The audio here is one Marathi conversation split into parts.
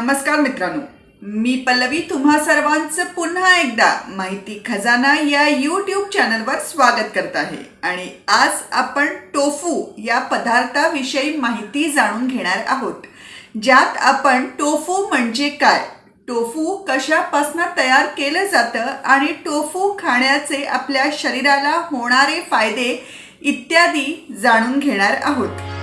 नमस्कार मित्रांनो मी पल्लवी तुम्हा सर्वांचं पुन्हा एकदा माहिती खजाना या यूट्यूब चॅनलवर स्वागत करत आहे. आणि आज आपण टोफू या पदार्थाविषयी माहिती जाणून घेणार आहोत. ज्यात आपण टोफू म्हणजे काय टोफू कशापासून तयार केलं जातं आणि टोफू खाण्याचे आपल्या शरीराला होणारे फायदे इत्यादी जाणून घेणार आहोत.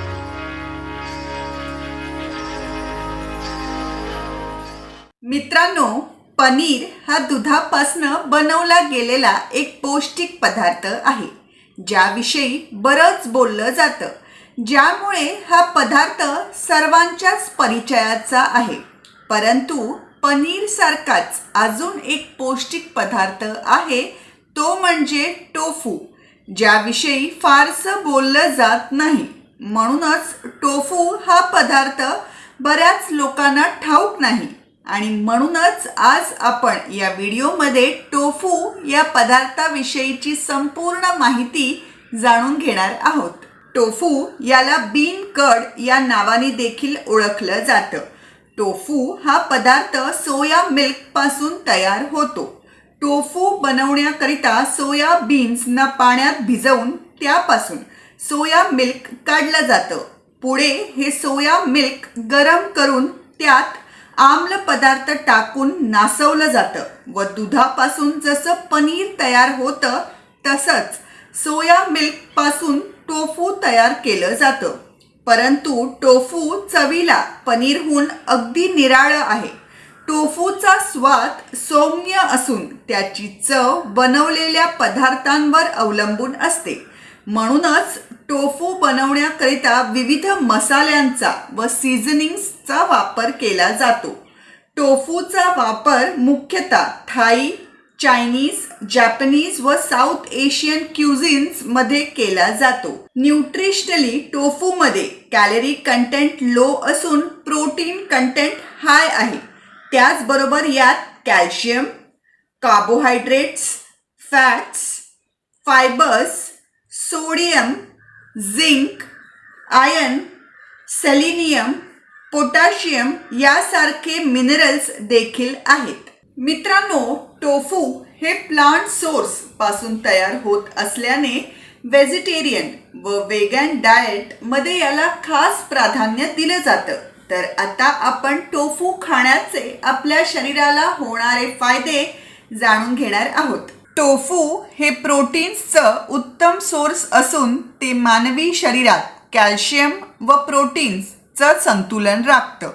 मित्रांनो पनीर हा दुधापासनं बनवला गेलेला एक पौष्टिक पदार्थ आहे ज्याविषयी बरंच बोललं जातं. ज्यामुळे हा पदार्थ सर्वांच्याच परिचयाचा आहे. परंतु पनीरसारखाच अजून एक पौष्टिक पदार्थ आहे तो म्हणजे टोफू ज्याविषयी फारसं बोललं जात नाही. म्हणूनच टोफू हा पदार्थ बऱ्याच लोकांना ठाऊक नाही. आणि म्हणूनच आज आपण या व्हिडिओमध्ये टोफू या पदार्थाविषयीची संपूर्ण माहिती जाणून घेणार आहोत. टोफू याला बीन कड या नावाने देखील ओळखलं जातं. टोफू हा पदार्थ सोया मिल्कपासून तयार होतो. टोफू बनवण्याकरिता सोया बीन्सना पाण्यात भिजवून त्यापासून सोया मिल्क काढलं जातं. पुढे हे सोया मिल्क गरम करून त्यात आम्ल पदार्थ टाकून नासवलं जातं व दुधापासून जसं पनीर तयार होतं तसंच सोया मिल्कपासून टोफू तयार केलं जातं. परंतु टोफू चवीला पनीरहून अगदी निराळं आहे. टोफूचा स्वाद सौम्य असून त्याची चव बनवलेल्या पदार्थांवर अवलंबून असते. म्हणूनच टोफू बनवण्याकरिता विविध मसाल्यांचा व सीझनिंग्सचा वापर केला जातो. टोफूचा वापर मुख्यतः थाई चायनीज जॅपनीज व साऊथ एशियन क्युझिन्समध्ये केला जातो. न्यूट्रिशनली टोफूमध्ये कॅलरी कंटेंट लो असून प्रोटीन कंटेंट हाय आहे. त्याचबरोबर यात calcium carbohydrates fats fibres sodium zinc iron selenium potassium यासारखे मिनरल्स देखील आहेत. मित्रांनो टोफू हे प्लांट सोर्सपासून तयार होत असल्याने व्हेजिटेरियन व वेगन डाएटमध्ये याला खास प्राधान्य दिलं जातं. तर आता आपण टोफू खाण्याचे आपल्या शरीराला होणारे फायदे जाणून घेणार आहोत. टोफू हे प्रोटीन्सचं उत्तम सोर्स असून ते मानवी शरीरात कॅल्शियम व प्रोटीन्सचं संतुलन राखतं.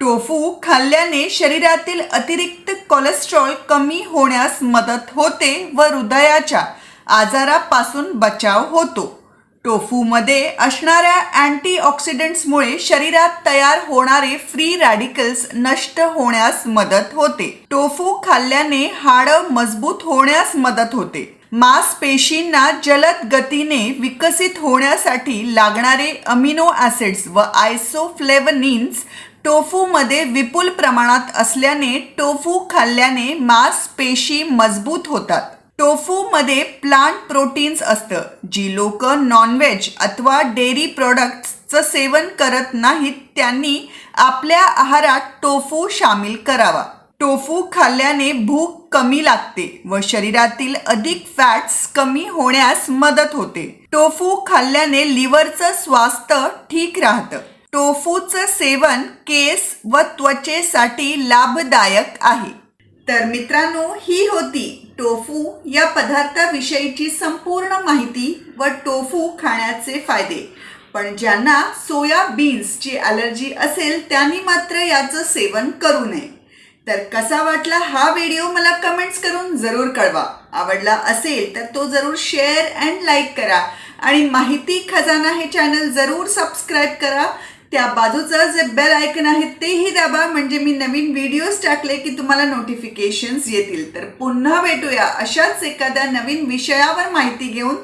टोफू खाल्ल्याने शरीरातील अतिरिक्त कोलेस्ट्रॉल कमी होण्यास मदत होते व हृदयाच्या आजारापासून बचाव होतो. टोफूमध्ये असणाऱ्या अँटीऑक्सिडंट्समुळे शरीरात तयार होणारे फ्री रॅडिकल्स नष्ट होण्यास मदत होते. टोफू खाल्ल्याने हाडं मजबूत होण्यास मदत होते. मांसपेशींना जलद गतीने विकसित होण्यासाठी लागणारे अमिनो ॲसिड्स व आयसोफ्लेवनिन्स टोफूमध्ये विपुल प्रमाणात असल्याने टोफू खाल्ल्याने मांसपेशी मजबूत होतात. टोफूमध्ये प्लांट प्रोटीन्स असतं जी लोक नॉनव्हेज अथवा डेअरी प्रोडक्ट्सचं सेवन करत नाहीत त्यांनी आपल्या आहारात टोफू सामील करावा. टोफू खाल्ल्याने भूक कमी लागते व शरीरातील अधिक फॅट्स कमी होण्यास मदत होते. टोफू खाल्ल्याने लिव्हरचं स्वास्थ्य ठीक राहतं. टोफूचं सेवन केस व त्वचेसाठी लाभदायक आहे. तर मित्रांनो ही होती टोफू या पदार्थाविषयीची संपूर्ण माहिती व टोफू खाण्याचे फायदे. पण ज्यांना सोया बीन्सची ॲलर्जी असेल त्यांनी मात्र याचं सेवन करू नये. तर कसा वाटला हा व्हिडिओ मला कमेंट्स करून जरूर कळवा. आवडला असेल तर तो जरूर शेअर अँड लाईक करा. आणि माहिती खजाना हे चॅनल जरूर सबस्क्राईब करा. त्या बाजूचं जे बेल आयकन आहे तेही दाबा. म्हणजे मी नवीन व्हिडिओज टाकले की तुम्हाला नोटिफिकेशन्स येतील. तर पुन्हा भेटूया अशाच एखाद्या नवीन विषयावर माहिती घेऊन.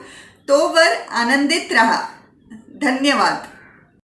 तोवर आनंदित राहा. धन्यवाद.